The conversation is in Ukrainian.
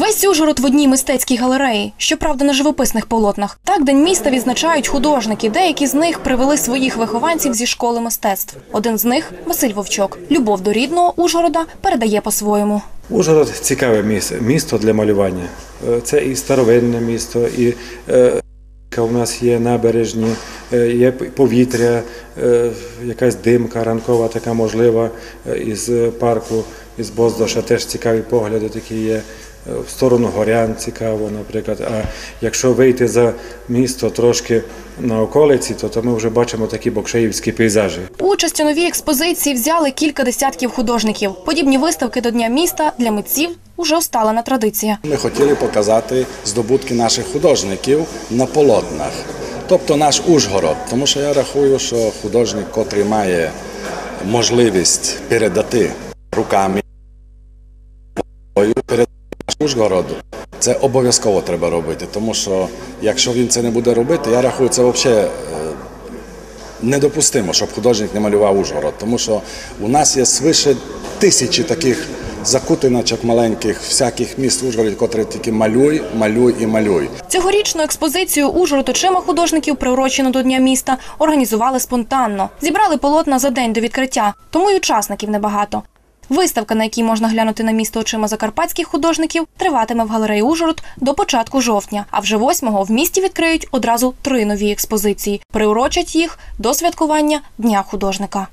Весь Ужгород в одній мистецькій галереї, щоправда, на живописних полотнах. Так день міста відзначають художники. Деякі з них привели своїх вихованців зі школи мистецтв. Один з них Василь Вовчок. Любов до рідного Ужгорода передає по-своєму. Ужгород цікаве місце, місто для малювання. Е, Це і старовинне місто, і е, у нас є набережні, е, є повітря, е, якась димка ранкова така можлива е, із парку, із Боздоша теж цікаві погляди такі є. В сторону горян цікаво, наприклад. А якщо вийти за місто трошки на околиці, то, то ми вже бачимо такі бокшеївські пейзажі. Участь у новій експозиції взяли кілька десятків художників. Подібні виставки до Дня міста для митців уже усталена традиція. Ми хотіли показати здобутки наших художників на полотнах, тобто наш Ужгород. Тому що я рахую, що художник, котрий має можливість передати руками передати Ужгород, це обов'язково треба робити. Тому що якщо він це не буде робити, я рахую, це взагалі. Недопустимо, щоб художник не малював Ужгород, тому що у нас є свише тисячі таких закутиночок маленьких, всяких міст в Ужгороді, котрі тільки малюй, малюй і малюй. Цьогорічну експозицію Ужгород очима художників, приурочену до Дня міста, організували спонтанно. Зібрали полотна за день до відкриття, тому й учасників небагато. Виставка, на якій можна глянути на місто очима закарпатських художників, триватиме в галереї Ужгород до початку жовтня. А вже 8-го в місті відкриють одразу три нові експозиції. Приурочать їх до святкування Дня художника.